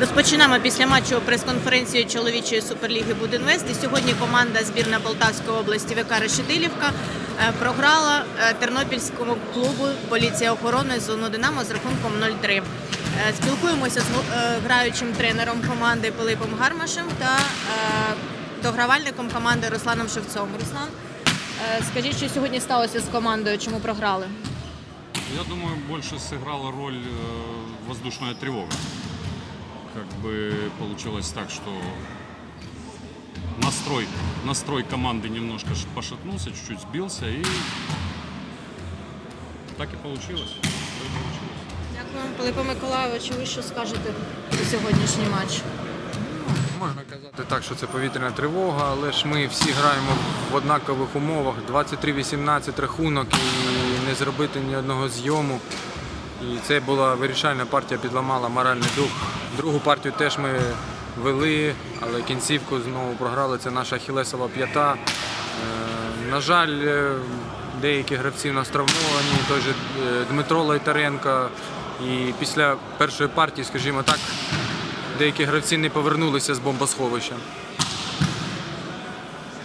Розпочинаємо після матчу прес-конференції чоловічої суперліги Будинвест. І сьогодні команда збірна Полтавської області ВК Решетилівка е, програла е, Тернопільському клубу Поліція охорони зону Динамо з рахунком 0-3. Е, Спілкуємося з граючим тренером команди Пилипом Гармашем та догравальником команди Русланом Шевцом. Руслан, скажіть, що сьогодні сталося з командою, чому програли? Я думаю, больше сыграла роль воздушная тревога. Как бы получилось так, что настрой, настрой команды немножко пошатнулся, чуть-чуть сбился и так и получилось. Так и получилось. Дякую, Пилипе Миколайовичу. Ви що скажете про сьогоднішній матч? Можна казати так, що це повітряна тривога, але ж ми всі граємо в однакових умовах. 23-18 рахунок і не зробити ні одного зйому. І це була вирішальна партія, підламала моральний дух. Другу партію теж ми вели, але кінцівку знову програли. Це наша хілесова п'ята. Е, На жаль, е, деякі гравці у нас травмовані, той же е, Дмитро Лайтаренко. І після першої партії, скажімо так, деякі гравці не повернулися з бомбосховища.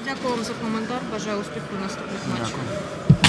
Дякую вам за коментар. Бажаю успіху в наступних матчах.